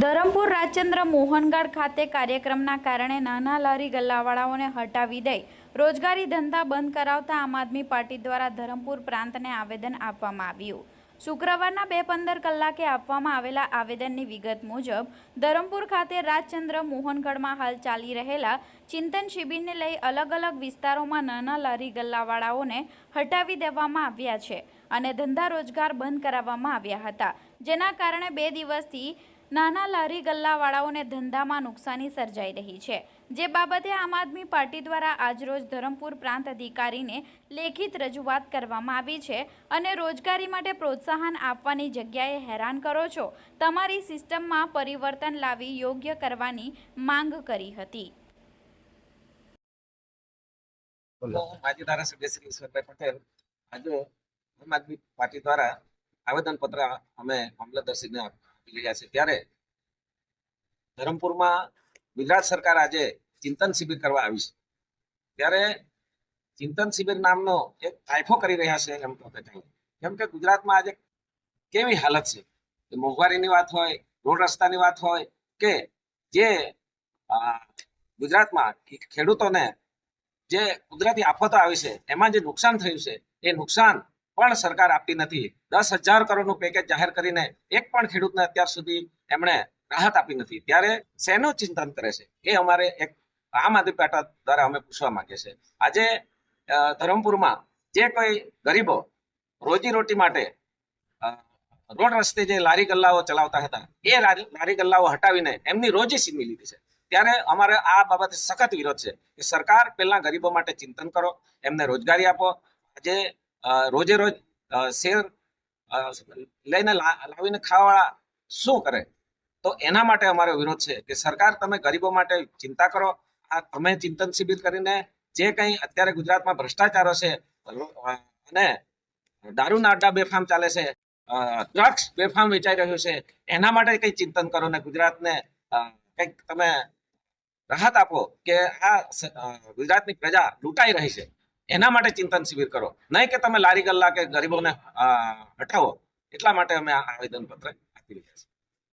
ધરમપુર રાજચંદ્ર મોહનગઢ ખાતે કાર્યક્રમના કારણે નાના લારી ગલ્લાવાળાઓને હટાવી દઈ રોજગારી ધંધા બંધ કરાવતા આમ આદમી પાર્ટી દ્વારા ધરમપુર પ્રાંતને આવેદન આપવામાં આવ્યું. શુક્રવારના બે પંદર કલાકે આપવામાં આવેલા આવેદનની વિગત મુજબ, ધરમપુર ખાતે રાજચંદ્ર મોહનગઢમાં હાલ ચાલી રહેલા ચિંતન શિબિરને લઈ અલગ અલગ વિસ્તારોમાં નાના લારી ગલ્લાવાળાઓને હટાવી દેવામાં આવ્યા છે અને ધંધા રોજગાર બંધ કરાવવામાં આવ્યા હતા. જેના કારણે બે દિવસથી નાના લારી ગલ્લાવાળાઓને ધંધામાં નુકસાની સર્જાઈ રહી છે. જે બાબતે આમ આદમી પાર્ટી દ્વારા આજરોજ ધરમપુર પ્રાંત અધિકારીને લેખિત રજૂઆત કરવામાં આવી છે અને રોજગારી માટે પ્રોત્સાહન આપવાની જગ્યાએ હેરાન કરો છો. તમારી સિસ્ટમમાં પરિવર્તન લાવી યોગ્ય કરવાની માંગ કરી હતી. માજી ધારાસભ્ય શ્રી ઈશ્વરભાઈ પટેલ. આજે આમ આદમી પાર્ટી દ્વારા આવેદન પત્ર અમે મામલતદારશ્રીને આપી રહ્યા છે. ત્યારે ધરમપુરમાં ગુજરાત સરકાર આજે ચિંતન શિબિર કરવા આવી છે. ત્યારે ચિંતન શિબિર નામનો એક તાઇફો કરી રહ્યા છે એમ તો કેમ કે ગુજરાતમાં આજે કેવી હાલત છે? કે મોંઘવારીની વાત હોય, રોડ રસ્તાની વાત હોય, કે જે ગુજરાતમાં ખેડૂતોને જે કુદરતી આફતો આવી છે, એમાં જે નુકસાન થયું છે, એ નુકસાન પણ સરકાર આપતી નથી. દસ હજાર કરોડનું પેકેજ જાહેર કરીને એક પણ ખેડૂતને અત્યાર સુધી એમણે રાહત આપી નથી. ત્યારે શેનું ચિંતન કરે છે? એ અમારે એક આમ આદમી પાર્ટી દ્વારા અમે પૂછવા માંગીએ છીએ. આજે ધરમપુરમાં જે કોઈ ગરીબો રોજીરોટી માટે રોડ રસ્તે જે લારી ગલ્લાઓ ચલાવતા હતા, એ લારી ગલ્લાઓ હટાવીને એમની રોજી છીનવી લીધી છે. ત્યારે અમારે આ બાબતે સખત વિરોધ છે કે સરકાર પહેલા ગરીબો માટે ચિંતન કરો, એમને રોજગારી આપો. આજે રોજે રોજ શેર લઈને લાવીને ખાવાળા શું કરે? તો એના માટે અમારો વિરોધ છે કે સરકાર, તમે ગરીબો માટે ચિંતા કરો. આ તમે ચિંતન શિબિર કરીને જે કંઈ અત્યારે ગુજરાતમાં ભ્રષ્ટાચારો છે અને દારૂના અડ્ડા બેફામ ચાલે છે ડ્રગ્સ બેફામ વેચાઈ રહ્યું છે, એના માટે કંઈ ચિંતન કરો ને ગુજરાતને કંઈક તમે રાહત આપો કે આ ગુજરાતની પ્રજા લૂંટાઈ રહી છે. એના માટે ચિંતન શિબિર કરો. નહીં કે તમે લારી ગલ્લા કે ગરીબોને હટાવો. એટલા માટે અમે આ આવેદન પત્ર આપી રહ્યા છીએ